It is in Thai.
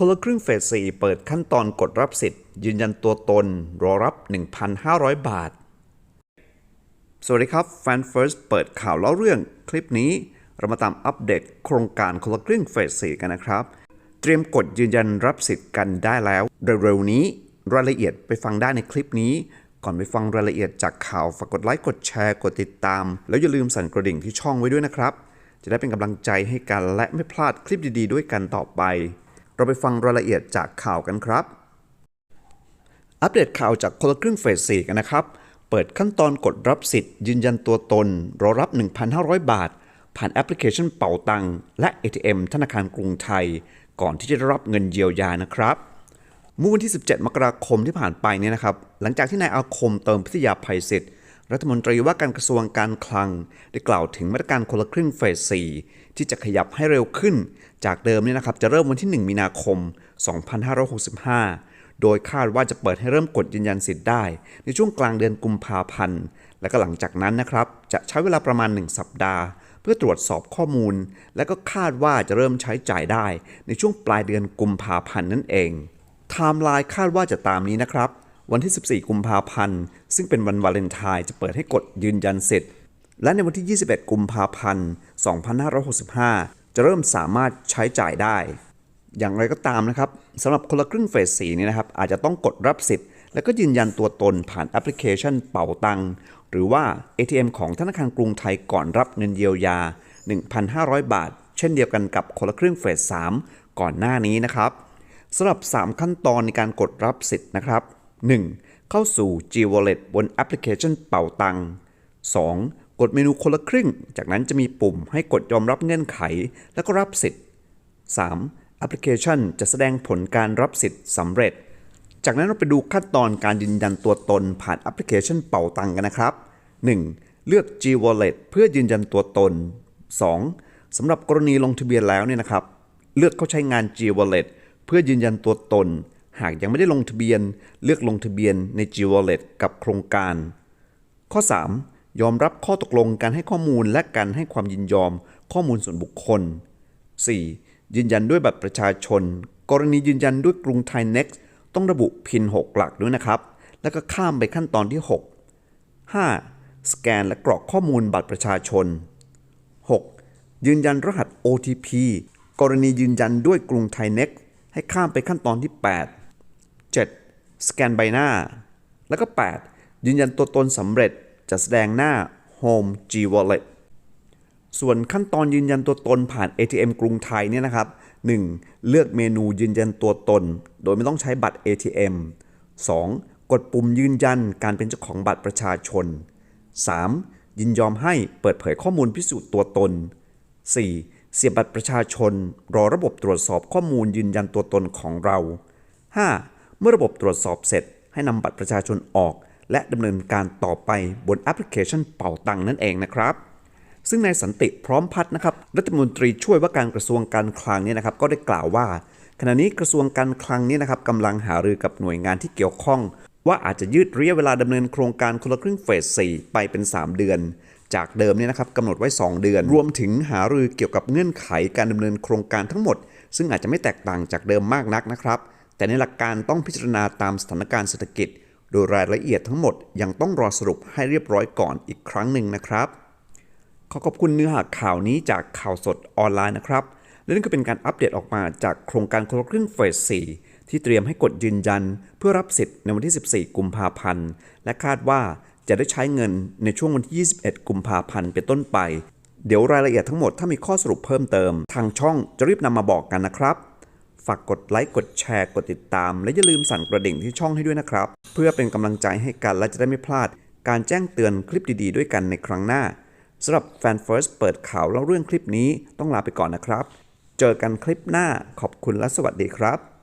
คนละครึ่งเฟส 4 เปิดขั้นตอนกดรับสิทธิ์ ยืนยันตัวตน รอรับ 1,500 บาท สวัสดีครับแฟน First เปิดข่าวเล่าเรื่องคลิปนี้ เรามาตามอัปเดตโครงการคนละครึ่งเฟส 4 กันนะครับ เตรียมกดยืนยันรับสิทธิ์กันได้แล้ว เร็วๆนี้รายละเอียดไปฟังได้ในคลิปนี้ ก่อนไปฟังรายละเอียดจากข่าวฝากกดไลค์กดแชร์กดติดตาม แล้วอย่าลืมสั่นกระดิ่งที่ช่องไว้ด้วยนะครับ จะได้เป็นกำลังใจให้กันและไม่พลาดคลิปดีๆ ด้วยกันต่อไป เราไปฟังรายละเอียดจากข่าวกันครับ อัปเดตข่าวจากคนละครึ่งเฟส4กันนะครับ เปิดขั้นตอนกดรับสิทธิ์ ยืนยันตัวตนรอรับ 1,500 บาท ผ่านแอปพลิเคชันเป่าตังและ ATM ธนาคารกรุงไทย ก่อนที่จะได้รับเงินเยียวยานะครับเมื่อวันที่ 17 มกราคมที่ผ่านไปเนี่ยนะครับ หลังจากที่นายอาคมเติมพิทยาภัยศิษย์ รัฐมนตรีว่าการกระทรวงการคลัง ได้กล่าวถึงมาตรการคนละครึ่งเฟส 4 ที่จะขยับให้เร็วขึ้น จากเดิมเนี่ยนะครับจะเริ่มวันที่ 1 มีนาคม 2565 โดยคาดว่าจะเปิดให้เริ่มกดยืนยันสิทธิ์ได้ ในช่วงกลางเดือนกุมภาพันธ์ และก็หลังจากนั้นนะครับจะใช้เวลาประมาณ 1 สัปดาห์ เพื่อตรวจสอบข้อมูล และก็คาดว่าจะเริ่มใช้จ่ายได้ ในช่วงปลายเดือนกุมภาพันธ์นั่นเองไทม์ไลน์คาดว่าจะตามนี้นะครับ วันที่ 14 กุมภาพันธ์ ซึ่งเป็นวันวาเลนไทน์จะเปิดให้กดยืนยันเสร็จ และในวันที่ 21 กุมภาพันธ์ 2565 จะเริ่มสามารถใช้จ่ายได้ อย่างไรก็ตามนะครับสำหรับคนละครึ่งเฟส4นี้นะครับ อาจจะต้องกดรับสิทธิ์ และก็ยืนยันตัวตนผ่านแอปพลิเคชันเป่าตังหรือว่า ATM ของธนาคารกรุงไทยก่อนรับเงินเยียวยา 1,500 บาท เช่นเดียวกันกับคนละครึ่งเฟส3ก่อนหน้านี้นะครับสำหรับ 3 ขั้นตอนในการกดรับสิทธิ์นะครับ 1. เข้าสู่ G Wallet บนแอปพลิเคชันเป่าตัง 2. กดเมนูคนละครึ่ง จากนั้นจะมีปุ่มให้กดยอมรับเงื่อนไข แล้วก็รับสิทธิ์ 3. แอปพลิเคชันจะแสดงผลการรับสิทธิ์สำเร็จ จากนั้นเราไปดูขั้นตอนการยืนยันตัวตนผ่านแอปพลิเคชันเป่าตังกันนะครับ 1. เลือก G Wallet เพื่อยืนยันตัวตน 2. สำหรับกรณีลงทะเบียนแล้วเนี่ยนะครับ เลือกเข้าใช้งาน G Wallet เพื่อยืนยันตัวตน หากยังไม่ได้ลงทะเบียน เลือกลงทะเบียนใน G Wallet กับโครงการ ข้อ 3. ยอมรับข้อตกลงการให้ข้อมูลและการให้ความยินยอมข้อมูลส่วนบุคคล 4. ยืนยันด้วยบัตรประชาชน กรณียืนยันด้วยกรุงไทย Next ต้องระบุพิน 6 หลักด้วยนะครับ แล้วก็ข้ามไปขั้นตอนที่ 6 5. สแกนและกรอกข้อมูลบัตรประชาชน 6. ยืนยันรหัส OTP กรณียืนยันด้วยกรุงไทย Next ให้ข้ามไปขั้นตอนที่ 8 สแกนใบหน้า แล้วก็ 8. ยืนยันตัวตนสำเร็จจะแสดงหน้า Home G Wallet ส่วนขั้นตอนยืนยันตัวตนผ่าน ATM กรุงไทยเนี่ยนะครับ 1. เลือกเมนูยืนยันตัวตน โดยไม่ต้องใช้บัตร ATM 2. กดปุ่มยืนยันการเป็นเจ้าของบัตรประชาชน 3. ยินยอมให้เปิดเผยข้อมูลพิสูจน์ตัวตน 4. เสียบบัตรประชาชน รอระบบตรวจสอบข้อมูลยืนยันตัวตนของเรา 5. เมื่อระบบตรวจสอบเสร็จ ให้นำบัตรประชาชนออก และดำเนินการต่อไปบนแอปพลิเคชันเป่าตังนั่นเองนะครับ ซึ่งนายสันติพร้อมพัฒน์นะครับรัฐมนตรีช่วยว่าการกระทรวงการคลังเนี่ยนะครับก็ได้กล่าวว่า ขณะนี้กระทรวงการคลังเนี่ยนะครับกำลังหารือกับหน่วยงานที่เกี่ยวข้อง ว่าอาจจะยืดระยะเวลาดำเนินโครงการคนละครึ่งเฟส 4 ไปเป็น 3 เดือนจากเดิมเนี่ยนะครับกำหนดไว้ 2 เดือน รวมถึงหารือเกี่ยวกับเงื่อนไขการดำเนินโครงการทั้งหมด ซึ่งอาจจะไม่แตกต่างจากเดิมมากนักนะครับ แต่ในหลักการต้องพิจารณาตามสถานการณ์เศรษฐกิจ โดยรายละเอียดทั้งหมดยังต้องรอสรุปให้เรียบร้อยก่อนอีกครั้งหนึ่งนะครับ ขอขอบคุณเนื้อหาข่าวนี้จากข่าวสดออนไลน์นะครับ และนี่ก็เป็นการอัปเดตออกมาจากโครงการคนละครึ่งเฟส 4 ที่เตรียมให้กดยืนยัน เพื่อรับสิทธิ์ในวันที่ 14 กุมภาพันธ์ และคาดว่าจะได้ใช้เงินในช่วงวันที่ 21 กุมภาพันธ์เป็นต้นไป เดี๋ยวรายละเอียดทั้งหมดถ้ามีข้อสรุปเพิ่มเติม ทางช่องจะรีบนำมาบอกกันนะครับ ฝากกดไลค์ กดแชร์ กดติดตาม และอย่าลืมสั่นกระดิ่งที่ช่องให้ด้วยนะครับ เพื่อเป็นกำลังใจให้กันและจะได้ไม่พลาด การแจ้งเตือนคลิปดีๆ ด้วยกันในครั้งหน้าสำหรับแฟน First เปิดข่าวเล่าเรื่องคลิปนี้ต้องลาไปก่อนนะครับ เจอกันคลิปหน้าขอบคุณและสวัสดีครับ